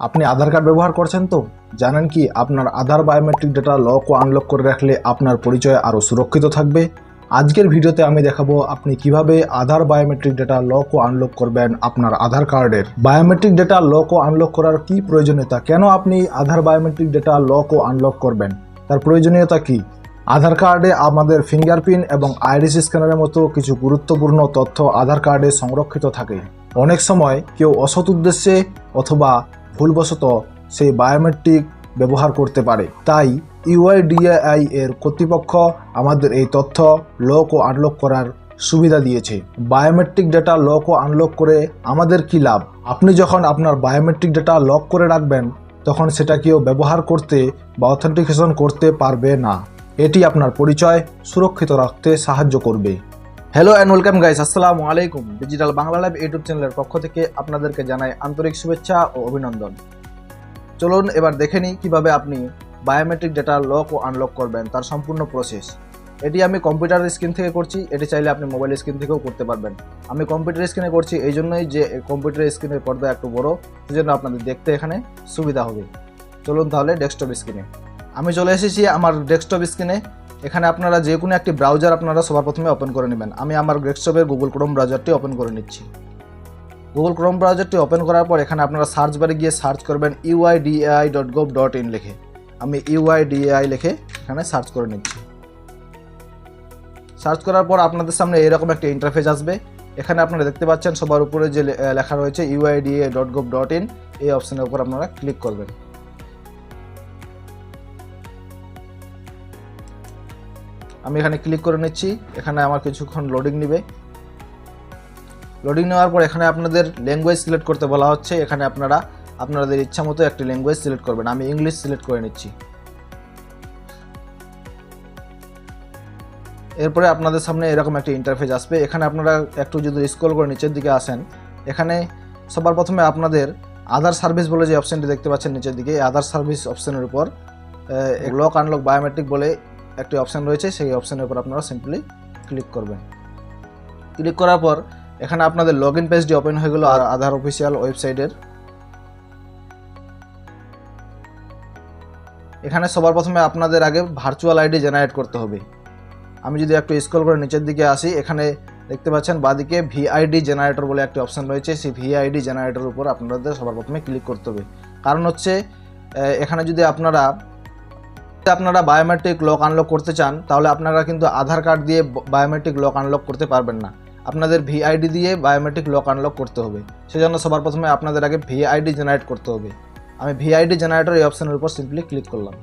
আপনি আধার কার্ড ব্যবহার করছেন তো? জানেন কি, আপনার আধার বায়োমেট্রিক ডেটা লক ও আনলক করে রাখলে আপনার পরিচয় আরও সুরক্ষিত থাকবে। আজকের ভিডিওতে আমি দেখাবো আপনি কীভাবে আধার বায়োমেট্রিক ডেটা লক ও আনলক করবেন আপনার আধার কার্ডের। বায়োমেট্রিক ডেটা লক ও আনলক করার কি প্রয়োজনীয়তা? কেন আপনি আধার বায়োমেট্রিক ডেটা লক ও আনলক করবেন? তার প্রয়োজনীয়তা কি? আধার কার্ডে আমাদের ফিঙ্গারপ্রিন্ট এবং আইরিস স্ক্যানারের মতো কিছু গুরুত্বপূর্ণ তথ্য আধার কার্ডে সংরক্ষিত থাকে। অনেক সময় কেউ অসৎ উদ্দেশ্যে অথবা ভুলবশত সেই বায়োমেট্রিক ব্যবহার করতে পারে। তাই ইউআইডিএআই এর কর্তৃপক্ষ আমাদের এই তথ্য লক ও আনলক করার সুবিধা দিয়েছে। বায়োমেট্রিক ডেটা লক ও আনলক করে আমাদের কি লাভ? আপনি যখন আপনার বায়োমেট্রিক ডেটা লক করে রাখবেন, তখন সেটা কেউ ব্যবহার করতে বা অথেন্টিকেশন করতে পারবে না। এটি আপনার পরিচয় সুরক্ষিত রাখতে সাহায্য করবে। হ্যালো অ্যান্ড ওয়েলকাম গাইস আসসালামু আলাইকুম ডিজিটাল বাংলা লাইভ ইউটিউব চ্যানেলের পক্ষ থেকে আপনাদেরকে জানাই আন্তরিক শুভেচ্ছা ও অভিনন্দন। চলুন এবার দেখে নিই কীভাবে আপনি বায়োমেট্রিক ডেটা লক ও আনলক করবেন, তার সম্পূর্ণ প্রসেস এটি আমি কম্পিউটার স্ক্রিন থেকে করছি, এটি চাইলে আপনি মোবাইল স্ক্রিন থেকেও করতে পারবেন। আমি কম্পিউটার স্ক্রিনে করছি এই জন্যই যে কম্পিউটার স্ক্রিনের পর্দা একটু বড়, সেজন্য আপনাদের দেখতে এখানে সুবিধা হবে। চলুন তাহলে ডেস্কটপ স্ক্রিনে আমি চলে এসেছি আমার ডেস্কটপ স্ক্রিনে এখানে আপনারা যে কোনো একটি ব্রাউজার আপনারা সবার প্রথমে ওপেন করে নেবেন। আমি আমার ডেস্কটপের গুগল ক্রোম ব্রাউজারটি ওপেন করে নিচ্ছি। গুগল ক্রোম ব্রাউজারটি ওপেন করার পর এখানে আপনারা সার্চ বারে গিয়ে সার্চ করবেন UIDAI dot gov dot in লিখে। আমি ইউআইডিআই লিখে এখানে সার্চ করে নিচ্ছি। সার্চ করার পর আপনাদের সামনে এরকম একটা ইন্টারফেস আসবে। এখানে আপনারা দেখতে পাচ্ছেন সবার উপরে যে লেখা রয়েছে UIDAI dot gov dot in এই অপশনের উপর আপনারা ক্লিক করবেন। আমি এখানে ক্লিক করে নিচ্ছি এখানে আমার কিছুক্ষণ লোডিং নেবে। লোডিং নেওয়ার পর এখানে আপনাদের ল্যাঙ্গুয়েজ সিলেক্ট করতে বলা হচ্ছে এখানে আপনারা আপনাদের ইচ্ছা মতো একটি ল্যাঙ্গুয়েজ সিলেক্ট করবেন। আমি ইংলিশ সিলেক্ট করে নিচ্ছি। এরপরে আপনাদের সামনে এরকম একটা ইন্টারফেস আসবে। এখানে আপনারা একটু যদি স্ক্রল করে নিচের দিকে আসেন এখানে সবার প্রথমে আপনাদের আধার সার্ভিস বলে যে অপশনটি দেখতে পাচ্ছেন নিচের দিকে আধার সার্ভিস অপশানের উপর লক আনলক বায়োমেট্রিক বলে একটি অপশন রয়েছে, সেই অপশনের উপর আপনারা সিম্পলি ক্লিক করবেন। ক্লিক করার পর, এখানে আপনাদের লগ ইন পেজটি ওপেন হয়ে গেল, আর আধার অফিসিয়াল ওয়েবসাইটের এখানে সবার প্রথমে আপনাদের আগে ভার্চুয়াল আইডি জেনারেট করতে হবে। আমি যদি একটু স্ক্রল করে নিচের দিকে আসি, এখানে দেখতে পাচ্ছেন, বাদিকে ভিআইডি জেনারেটর বলে একটি অপশন রয়েছে, সেই ভিআইডি জেনারেটরের উপর আপনাদের সবার প্রথমে ক্লিক করতে হবে। কারণ হচ্ছে এখানে যদি আপনারা আপনারা বায়োমেট্রিক লক আনলক করতে চান, তাহলে আপনারা কিন্তু আধার কার্ড দিয়ে বায়োমেট্রিক লক আনলক করতে পারবেন না। আপনাদের ভিআইডি দিয়ে বায়োমেট্রিক লক আনলক করতে হবে। সেজন্য সবার প্রথমে আপনাদের আগে ভিআইডি জেনারেট করতে হবে। আমি ভিআইডি জেনারেটর এই অপশনের উপর সিম্পলি ক্লিক করলাম।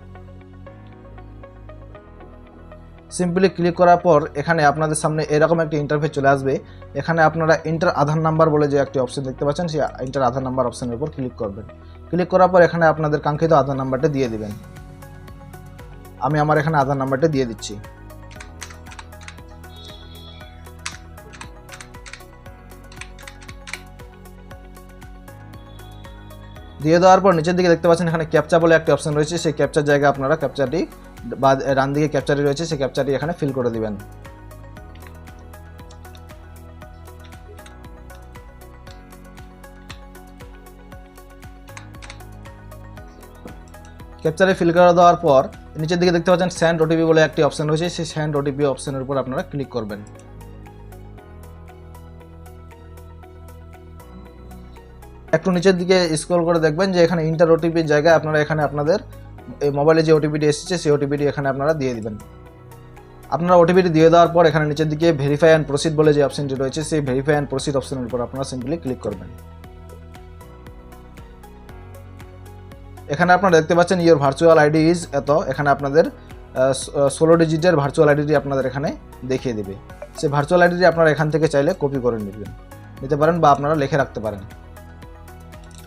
সিম্পলি ক্লিক করার পর এখানে আপনাদের সামনে এরকম একটি ইন্টারভিউ চলে আসবে। এখানে আপনারা ইন্টার আধার নাম্বার বলে যে একটি অপশন দেখতে পাচ্ছেন, সেই ইন্টার আধার নাম্বার অপশনের উপর ক্লিক করবেন। ক্লিক করার পর এখানে আপনাদের কাঙ্ক্ষিত আধার নাম্বারটা দিয়ে দিবেন। আমি আমার এখানে আধার নাম্বারটা দিয়ে দিচ্ছি। দিয়ে দেওয়ার পর নিচের দিকে দেখতে পাচ্ছেন এখানে ক্যাপচা বলে একটা অপশন রয়েছে। সেই ক্যাপচার জায়গায় আপনারা ক্যাপচারটি বা ডান দিকে ক্যাপচারটি রয়েছে, সেই ক্যাপচারটি এখানে ফিল করে দিবেন। ক্যাপচারে ফিল করে দেওয়ার পর নিচের দিকে দেখতে পাচ্ছেন স্যান্ড ওটিপি বলে একটি অপশন রয়েছে। সেই স্যান্ড ওটিপি অপশনের উপর আপনারা ক্লিক করবেন। একটু নিচের দিকে স্ক্রল করে দেখবেন যে এখানে ইন্টার ওটিপির জায়গায় আপনারা এখানে আপনাদের এই মোবাইলে যে ওটিপিটি এসেছে, সেই ওটিপিটি এখানে আপনারা দিয়ে দিবেন। আপনারা ওটিপিটি দিয়ে দেওয়ার পর এখানে নিচের দিকে ভেরিফাই অ্যান্ড প্রসিড বলে যে অপশনটি রয়েছে, সেই ভেরিফাই অ্যান্ড প্রসিড অপশনের উপর আপনারা সিম্পলি ক্লিক করবেন। এখানে আপনারা দেখতে পাচ্ছেন ইয়োর ভার্চুয়াল আইডি ইজ এত। এখানে আপনাদের ষোলো ডিজিটের ভার্চুয়াল আইডিটি আপনাদের এখানে দেখিয়ে দেবে। সেই ভার্চুয়াল আইডিটি আপনারা এখান থেকে চাইলে কপি করে নেবেন। নিতে পারেন বা আপনারা লিখে রাখতে পারেন।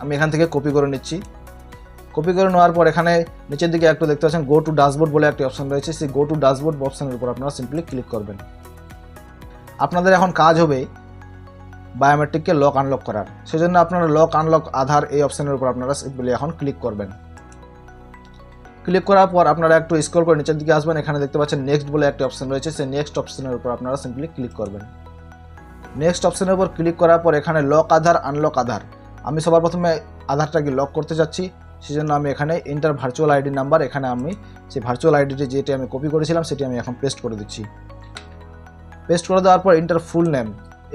আমি এখান থেকে কপি করে নিচ্ছি। কপি করে নেওয়ার পর এখানে নিচের দিকে একটু দেখতে পাচ্ছেন গো টু ড্যাশবোর্ড বলে একটি অপশন রয়েছে। সেই গো টু ড্যাশবোর্ড অপশনের উপর আপনারা সিম্পলি ক্লিক করবেন। আপনাদের এখন কাজ হবে বায়োমেট্রিককে লক আনলক করার। সেজন্য আপনারা লক আনলক আধার এই অপশানের উপর আপনারা সিম্পলি এখন ক্লিক করবেন। ক্লিক করার পর আপনারা একটু স্ক্রল করে নিচের দিকে আসবেন, এখানে দেখতে পাচ্ছেন নেক্সট বলে একটি অপশন রয়েছে, সেই নেক্সট অপশনের উপর আপনারা সিম্পলি ক্লিক করবেন। নেক্সট অপশনের উপর ক্লিক করার পর এখানে লক আধার আনলক আধার। আমি সবার প্রথমে আধারটাকে লক করতে যাচ্ছি, সেজন্য আমি এখানে ইন্টার ভার্চুয়াল আইডি নাম্বার এখানে আমি সেই ভার্চুয়াল আইডিটি যেটি আমি কপি করেছিলাম, সেটি আমি এখন পেস্ট করে দিচ্ছি। পেস্ট করে দেওয়ার পর ইন্টার ফুল নেম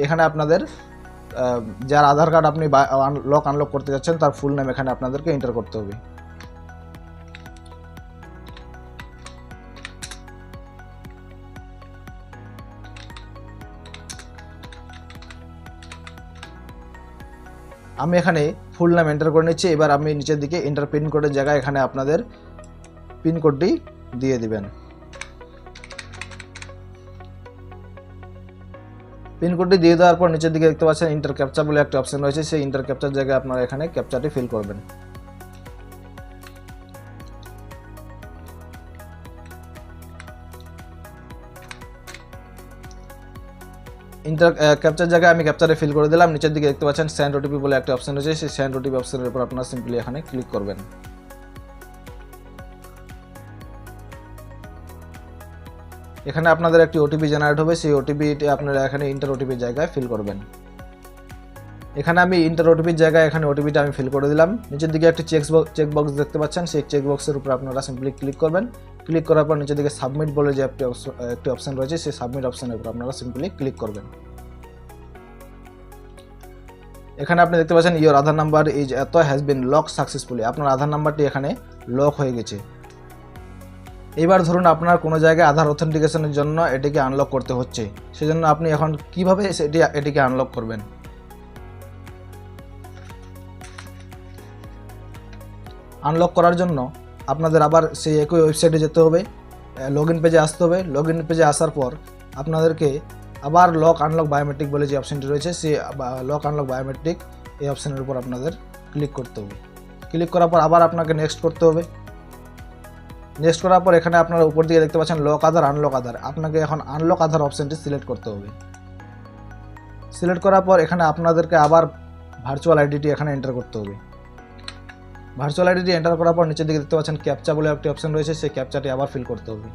এখানে আপনাদের যার আধার কার্ড আপনি লক আনলক করতে যাচ্ছেন, তার ফুল নেম এখানে আপনাদেরকে এন্টার করতে হবে। আমি এখানে ফুল নাম এন্টার করে নিচ্ছি, এবার আমি নিচের দিকে এন্টার পিন কোডের জায়গায় এখানে আপনাদের পিন কোডটি দিয়ে দিবেন। পিন কোডটি দিয়ে দেওয়ার পর নিচের দিকে দেখতে পাচ্ছেন ইন্টার ক্যাপচার বলে একটা অপশন রয়েছে। সেই ইন্টার ক্যাপচার জায়গায় আপনারা এখানে ক্যাপচারটি ফিল করবেন। ইন্টার ক্যাপচার জায়গায় আমি ক্যাপচারে ফিল করে দিলাম। নিচের দিকে দেখতে পাচ্ছেন স্যান্ড ওটিপি বলে একটা অপশন রয়েছে। সেই স্যান্ড ওটিপি অপশনের উপর আপনারা সিম্পলি এখানে ক্লিক করবেন। এখানে আপনাদের একটি ওটিপি জেনারেট হবে, সেই ওটিপিটি আপনারা এখানে ইন্টার ওটিপির জায়গায় ফিল করবেন। এখানে আমি ইন্টার ওটিপির জায়গায় এখানে ওটিপিটা আমি ফিল করে দিলাম। নিচের দিকে একটি চেক চেক বক্স দেখতে পাচ্ছেন, সেই চেক বক্সের উপর আপনারা সিম্পলি ক্লিক করবেন। ক্লিক করার পর নিচের দিকে সাবমিট বলে যে একটি একটি অপশন রয়েছে, সেই সাবমিট অপশনের উপর আপনারা সিম্পলি ক্লিক করবেন। এখানে আপনি দেখতে পাচ্ছেন your Aadhaar number is it has been lock successfully আপনার আধার নাম্বারটি এখানে লক হয়ে গেছে। এবার ধরুন আপনার কোনো জায়গায় আধার অথেন্টিকেশনের জন্য এটিকে আনলক করতে হচ্ছে, সেজন্য আপনি এখন কীভাবে সেটি, এটিকে আনলক করবেন? আনলক করার জন্য আপনাদের আবার সেই একই ওয়েবসাইটে যেতে হবে লগ ইন পেজে আসতে হবে লগ ইন পেজে আসার পর আপনাদেরকে আবার লক আনলক বায়োমেট্রিক বলে যে অপশনটি রয়েছে, সে লক আনলক বায়োমেট্রিক এই অপশানের উপর আপনাদের ক্লিক করতে হবে। ক্লিক করার পর আবার আপনাকে নেক্সট করতে হবে। নেক্সট করার পর এখানে আপনারা উপর দিকে দেখতে পাচ্ছেন লক আধার আনলক আধার আপনাকে এখন আনলক আধার অপশানটি সিলেক্ট করতে হবে। সিলেক্ট করার পর এখানে আপনাদেরকে আবার ভার্চুয়াল আইডিটি এখানে এন্টার করতে হবে। ভার্চুয়াল আইডিটি এন্টার করার পর নিচের দিকে দেখতে পাচ্ছেন ক্যাপচা বলে একটি অপশন রয়েছে, সেই ক্যাপচাটি আবার ফিল করতে হবে।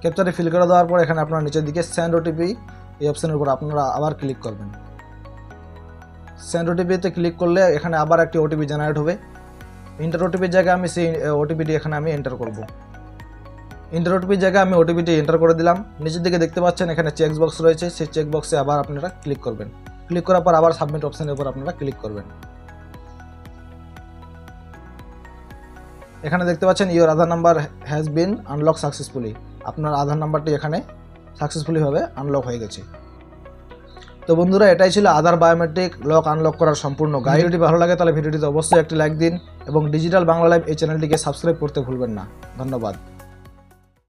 ক্যাপচারে ফিল করে দেওয়ার পর এখানে আপনার নিচের দিকে সেন্ড ওটিপি এই অপশানের উপর আপনারা আবার ক্লিক করবেন। সেন্ড ওটিপিতে ক্লিক করলে এখানে আবার একটি ওটিপি জেনারেট হবে। ইন্টার ওটিপির জায়গায় আমি সেই ওটিপিটি এখানে আমি এন্টার করব। ইন্টার ওটিপির জায়গায় আমি ওটিপিটি এন্টার করে দিলাম। নিচের দিকে দেখতে পাচ্ছেন এখানে চেক বক্স রয়েছে। সেই চেক বক্সে আবার আপনারা ক্লিক করবেন। ক্লিক করার পর আবার সাবমিট অপশনের উপর আপনারা ক্লিক করবেন। এখানে দেখতে পাচ্ছেন your Aadhaar number has been unlock successfully আপনার আধার নাম্বারটি এখানে সাকসেসফুলিভাবে আনলক হয়ে গেছে। তো বন্ধুরা, এটাই ছিল আধার বায়োমেট্রিক লক আনলক করার সম্পূর্ণ গাইড ভালো লাগে তাহলে ভিডিওটিতে অবশ্যই একটি লাইক দিন এবং ডিজিটাল বাংলা লাইভ এই চ্যানেলটিকে সাবস্ক্রাইব করতে ভুলবেন না। ধন্যবাদ।